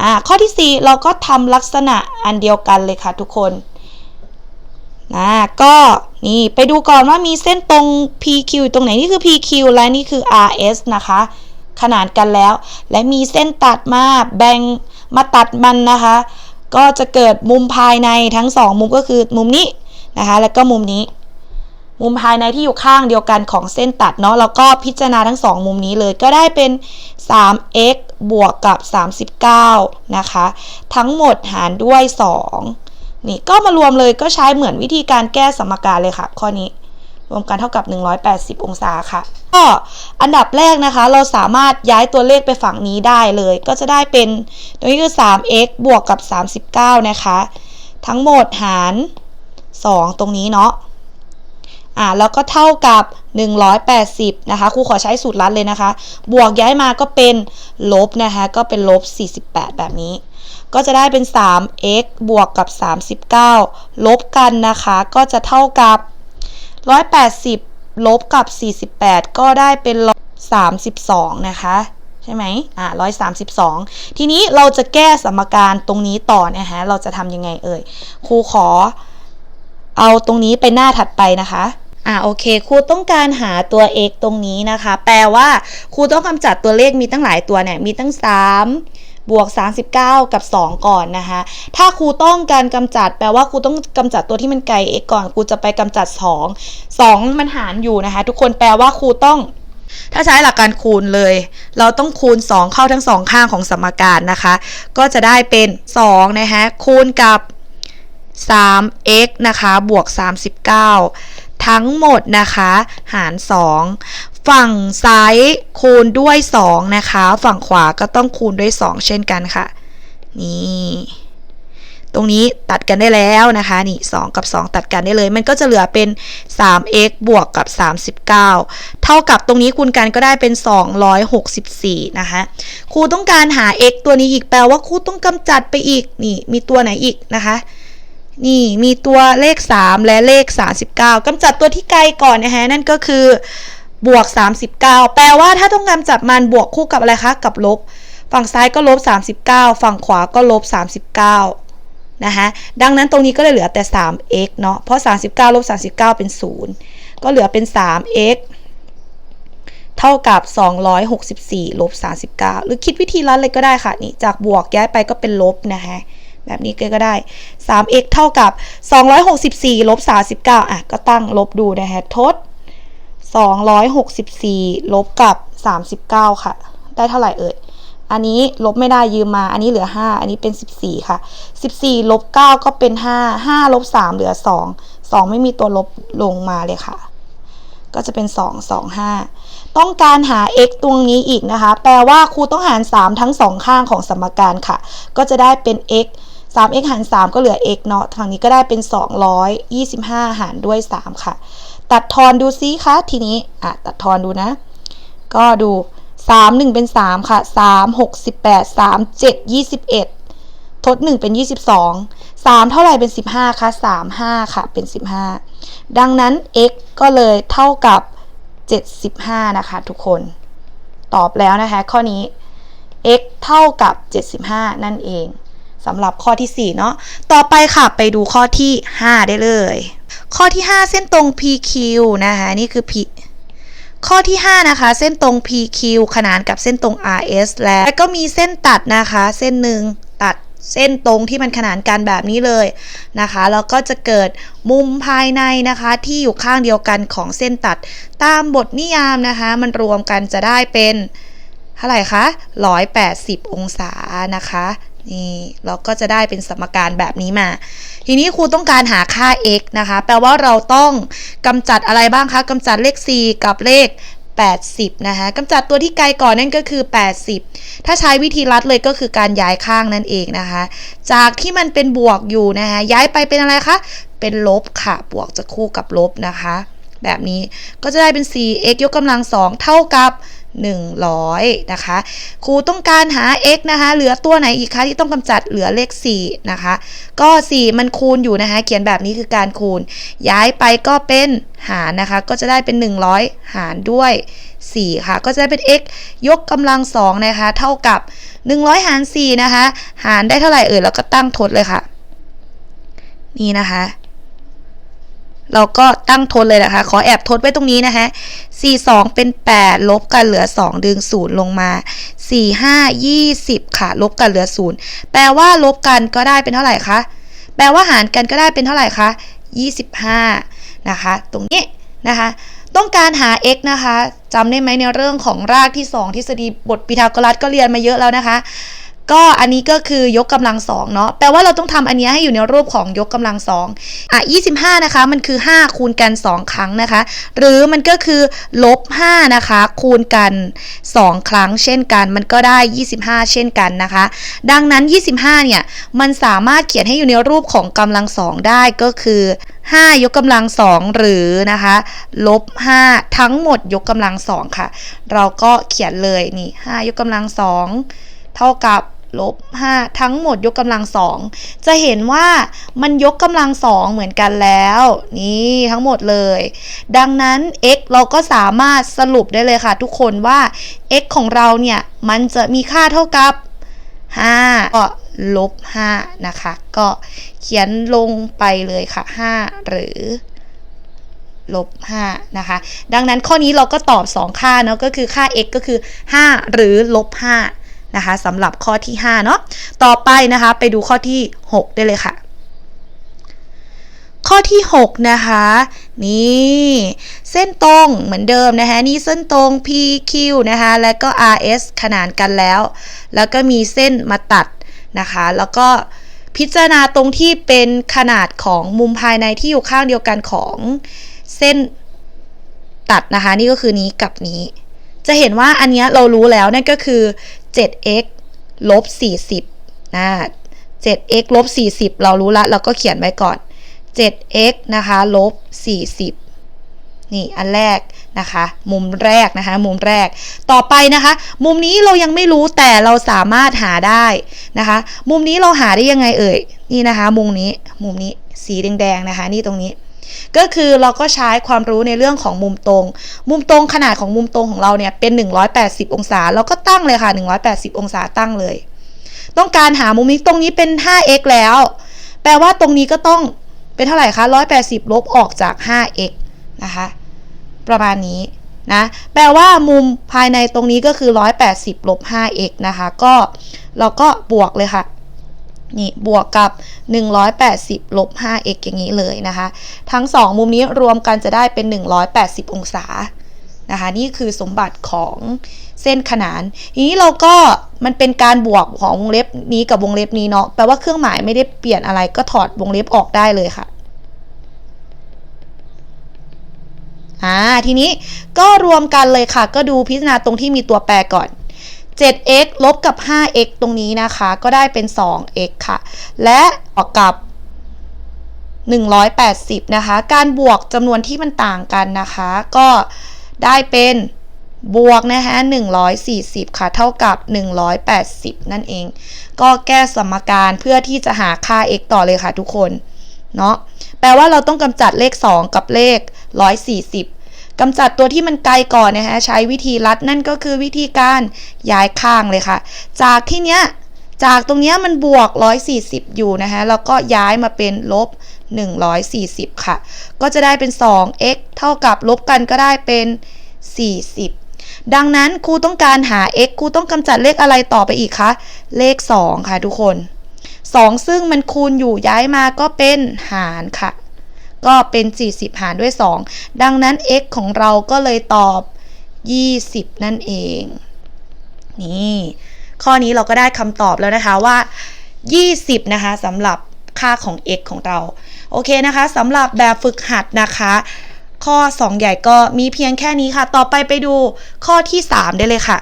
อ่าข้อที่ 4 เราก็ทำลักษณะอันเดียวกันเลยค่ะทุกคนนะก็นี่ไปดูก่อนว่ามีเส้นตรง PQ อยู่ตรงไหนนี่คือ PQ และนี่คือ RS นะคะ ขนานกันแล้ว และมีเส้นตัดมาแบ่งมาตัดมันนะคะ ก็จะเกิดมุมภายในทั้ง 2 มุมก็คือมุมนี้นะคะ แล้วก็มุมนี้ มุมภายในที่อยู่ข้างเดียวกันของเส้นตัดเนาะแล้วก็พิจารณาทั้ง 2 มุมนี้เลยก็ได้เป็น 3x บวกกับ 39 นะคะ ทั้งหมดหารด้วย 2 นี่ก็มารวมเลยก็ใช้เหมือนวิธีการแก้สมการเลยค่ะ ข้อนี้รวมกันเท่ากับ 180 องศาค่ะ ก็อันดับแรกนะคะ เราสามารถย้ายตัวเลขไปฝั่งนี้ได้เลย ก็จะได้เป็นตรงนี้คือ 3x บวกกับ 39 นะคะ ทั้งหมดหาร 2 ตรงนี้เนาะ อ่าแล้วก็เท่ากับ 180 นะคะครูขอใช้สูตรลัดเลยนะคะ บวกย้ายมาก็เป็นลบนะคะก็เป็นลบ 48 แบบนี้ ก็จะได้เป็น 3x บวกกับ 39 ลบกันนะคะก็จะเท่ากับ 180 ลบกับ 48 ก็ได้เป็น32 นะคะใช่ไหมอ่า132ทีนี้เราจะแก้สมการตรงนี้ต่อนะคะเราจะทำยังไงเอ่ย ครูขอเอาตรงนี้ไปหน้าถัดไปนะคะ อ่าโอเคครูต้องการหาตัว x ตรงนี้นะคะ แปลว่าครูต้องกำจัดตัวเลขมีตั้งหลายตัวเนี่ยมีตั้ง 3บวก 39 กับ 2 ก่อนนะคะ ถ้าครูต้องการกำจัด แปลว่าครูต้องกำจัดตัวที่มันไกล x ก่อน ครูจะไปกำจัด 2 2 มันหารอยู่นะคะ ทุกคน แปลว่าครูต้อง ถ้าใช้หลักการคูณเลย เราต้องคูณ 2 เข้าทั้งสองข้างของสมการนะคะ ก็จะได้เป็น2นะคะ คูณกับ 3x นะคะ บวก 39 ทั้งหมดนะคะ หาร 2 ฝั่งซ้ายคูณด้วย 2 นะคะ ฝั่งขวาก็ต้องคูณด้วย 2 เช่นกันค่ะ นี่ ตรงนี้ตัดกันได้แล้วนะคะ นี่ 2 กับ 2 ตัดกันได้เลย มันก็จะเหลือเป็น 3x บวกกับ 39 เท่ากับตรงนี้คูณกันก็ได้เป็น 264 นะคะ ครูต้องการหา x ตัวนี้อีกแปลว่าครูต้องกำจัดไปอีก นี่ มีตัวไหนอีกนะคะ นี่มีตัวเลข 3 และเลข 39กำจัดตัวที่ไกลก่อนนะฮะนั่นก็คือบวก 39 แปลว่าถ้าต้องกำจัดมันบวกคู่กับอะไรคะ กับลบ ฝั่งซ้ายก็ลบ 39 ฝั่งขวาก็ลบ 39 นะคะดังนั้นตรงนี้ก็เลยเหลือแต่ 3x เนาะเพราะ 39ลบ39 เป็น 0 ก็เหลือเป็น 3x เท่ากับ 264ลบ39 หรือคิดวิธีลัดเลยก็ได้ค่ะนี่จากบวกย้ายไปก็เป็นลบนะคะ แบบนี้ก็ได้ 3x เท่ากับ 264ลบ39อะก็ตั้งลบดูนะฮะทด 264ลบกับ 39 ค่ะ ได้เท่าไหร่เอ่ย อันนี้ลบไม่ได้ยืมมา อันนี้เหลือ 5 อันนี้เป็น 14 ค่ะ 14ลบ9ก็เป็น 5 5ลบ3เหลือ 2 2 ไม่มีตัวลบลงมาเลยค่ะ ก็จะเป็น 2 2 5 ต้องการหา x ตรงนี้อีกนะคะ แปลว่าครูต้องหาร 3 ทั้ง 2 ข้างของสมการค่ะ ก็จะได้เป็น x 3x หาร 3 ก็เหลือ x เนาะฝั่งนี้ก็ได้เป็น 225 หารด้วย 3 ค่ะ ตัดทอนดูซิคะทีนี้อะตัดทอนดูนะ ก็ดู 3 1 เป็น 3 ค่ะ 3 68 3 7 21 ทด 1 เป็น 22 3 เท่าไหร่เป็น 15 คะ3 5 ค่ะ เป็น 15 ดังนั้น x ก็เลยเท่ากับ 75 นะคะ ทุกคน ตอบแล้วนะคะ ข้อนี้ x เท่ากับ 75 นั่นเอง สำหรับข้อที่ 4 เนาะ ต่อไปค่ะไปดูข้อที่ 5 ได้เลย ข้อที่ 5 เส้นตรง PQ นะคะนี่คือ P ข้อที่ 5 นะคะ เส้นตรง PQ ขนานกับเส้นตรง RS แล้วก็มีเส้นตัดนะคะ เส้นหนึ่งตัดเส้นตรงที่มันขนานกันแบบนี้เลยนะคะแล้วก็จะเกิดมุมภายในนะคะที่อยู่ข้างเดียวกันของเส้นตัด ตามบทนิยามนะคะ มันรวมกันจะได้เป็นเท่าไหร่คะ180 องศานะคะ นี่เราก็จะได้เป็นสมการแบบนี้มา ทีนี้ครูต้องการหาค่า x นะคะ แปลว่าเราต้องกำจัดอะไรบ้างคะกำจัดเลข 4 กับเลข 80 นะคะกำจัดตัวที่ไกลก่อนนั่นก็คือ 80 ถ้าใช้วิธีลัดเลยก็คือการย้ายข้างนั่นเองนะคะ จากที่มันเป็นบวกอยู่นะคะย้ายไปเป็นอะไรคะ เป็นลบค่ะ บวกจะคู่กับลบนะคะ แบบนี้ก็จะได้เป็น 4x ยกกำลัง 2 เท่ากับ 100นะคะครูต้องการหา x นะคะเหลือตัวไหนอีกคะที่ต้องกำจัดเหลือเลข4นะคะก็ 4 มันคูณอยู่นะคะ เขียนแบบนี้คือการคูณ ย้ายไปก็เป็นหารนะคะ ก็จะได้เป็น 100 หารด้วย 4 ค่ะ ก็จะได้เป็น x ยกกำลัง2นะคะ เท่ากับ 100 หาร 4 นะคะ หารได้เท่าไหร่เอ่ยแล้วก็ตั้งทดเลยค่ะ นี่นะคะ เราก็ตั้งทดเลยนะคะ ขอแอบทดไว้ตรงนี้นะคะ4 2 เป็น 8 ลบกันเหลือ 2 ดึง 0 ลงมา 4 5 20 ค่ะ ลบกันเหลือ 0 แปลว่าลบกันก็ได้เป็นเท่าไหร่คะ แปลว่าหารกันก็ได้เป็นเท่าไหร่คะ 25 นะคะ ตรงนี้นะคะ ต้องการหา x นะคะจำได้ไหมในเรื่องของรากที่ 2 ทฤษฎีบทพีทาโกรัสก็เรียนมาเยอะแล้วนะคะ ก็อันนี้ก็คือยกกำลังสองเนาะแปลว่าเราต้องทำอันนี้ให้อยู่ในรูปของยกกำลังสองอะ25 นะคะ มันคือ 5 คูณกัน 2 ครั้งนะคะ หรือมันก็คือลบ5นะคะ คูณกัน 2 ครั้ง เช่นกัน มันก็ได้ 25 เช่นกันนะคะ ดังนั้น 25 เนี่ย มันสามารถเขียนให้อยู่ในรูปของกำลังสองได้ก็คือ 5 ยกกำลังสองหรือนะคะลบ5ทั้งหมดยกกำลังสองค่ะ เราก็เขียนเลยนี่5ยกกำลังสองเท่ากับ ลบ5ทั้งหมดยกกำลังสองจะเห็นว่ามันยกกำลังสองเหมือนกันแล้ว นี่ทั้งหมดเลย ดังนั้น x เราก็สามารถสรุปได้เลยค่ะทุกคนว่า x ของเราเนี่ย มันจะมีค่าเท่ากับ 5 ก็ลบ 5 นะคะ ก็เขียนลงไปเลยค่ะ 5 หรือลบ5นะคะ ดังนั้นข้อนี้เราก็ตอบ 2 ค่าเนาะก็คือค่า x ก็คือ 5 หรือลบ5 นะคะสำหรับข้อที่ 5 เนาะต่อไปนะคะไปดูข้อที่ 6 ได้เลยค่ะ ข้อที่ 6 นะคะ นี่ เส้นตรงเหมือนเดิมนะคะนี่เส้นตรง PQ นะคะแล้วก็ RS ขนานกันแล้ว แล้วก็มีเส้นมาตัดนะคะ แล้วก็พิจารณาตรงที่เป็นขนาดของมุมภายในที่อยู่ข้างเดียวกันของเส้นตัดนะคะ นี่ก็คือนี้กับนี้ จะเห็นว่าอันนี้เรารู้แล้วนั่นก็คือ 7x ลบ 40นะ 7x ลบ 40 เรารู้ละเราก็เขียนไว้ก่อน 7x นะคะลบ 40 นี่อันแรกนะคะ มุมแรกนะคะ มุมแรก ต่อไปนะคะ มุมนี้เรายังไม่รู้แต่เราสามารถหาได้นะคะ มุมนี้เราหาได้ยังไงเอ่ย นี่นะคะ มุมนี้ มุมนี้ สีแดงๆนะคะ นี่ตรงนี้ ก็คือเราก็ใช้ความรู้ในเรื่องของมุมตรง มุมตรงขนาดของมุมตรงของเราเนี่ยเป็น 180 องศา เราก็ตั้งเลยค่ะ 180 องศาตั้งเลย ต้องการหามุมนี้ตรงนี้เป็น 5x แล้ว แปลว่าตรงนี้ก็ต้องเป็นเท่าไหร่คะ 180 ลบออกจาก 5x นะคะ ประมาณนี้นะ แปลว่ามุมภายในตรงนี้ก็คือ 180 ลบ 5x นะคะ ก็เราก็บวกเลยค่ะ นี่บวกกับ 180 ลบ 5x อย่างนี้เลยนะคะ ทั้ง 2 มุมนี้รวมกันจะได้เป็น 180 องศานะคะนี่คือสมบัติของเส้นขนานทีนี้เราก็มันเป็นการบวกของวงเล็บนี้กับวงเล็บนี้เนาะแปลว่าเครื่องหมายไม่ได้เปลี่ยนอะไรก็ถอดวงเล็บออกได้เลยค่ะอ่าทีนี้ก็รวมกันเลยค่ะ ก็ดูพิจารณาตรงที่มีตัวแปรก่อน 7x ลบกับ 5x ตรงนี้นะคะ ก็ได้เป็น 2x ค่ะ และบวกกับ 180 นะคะ การบวกจำนวนที่มันต่างกันนะคะ ก็ได้เป็นบวกนะคะ140 ค่ะ เท่ากับ 180 นั่นเอง ก็แก้สมการเพื่อที่จะหาค่า x ต่อเลยค่ะทุกคน เนาะ แปลว่าเราต้องกำจัดเลข 2 กับเลข 140 กำจัดตัวที่มันไกลก่อนนะคะใช้วิธีลัดนั่นก็คือวิธีการย้ายข้างเลยค่ะ จากที่เนี้ยจากตรงเนี้ยมันบวก 140 อยู่นะคะแล้วก็ย้ายมาเป็นลบ 140 ค่ะ ก็จะได้เป็น 2x เท่ากับลบกันก็ได้เป็น 40 ดังนั้นครูต้องการหา x ครูต้องกำจัดเลขอะไรต่อไปอีกคะ เลข 2 ค่ะทุกคน 2 ซึ่งมันคูณอยู่ย้ายมาก็เป็นหารค่ะ ก็เป็น 40 หารด้วย 2 ดังนั้น x ของเราก็เลยตอบ 20 นั่นเอง นี่ ข้อนี้เราก็ได้คำตอบแล้วนะคะว่า 20 นะคะสำหรับค่าของ x ของเรา โอเคนะคะสำหรับแบบฝึกหัดนะคะ ข้อ 2 ใหญ่ก็มีเพียงแค่นี้ค่ะ ต่อไปไปดูข้อที่ 3 ได้เลยค่ะ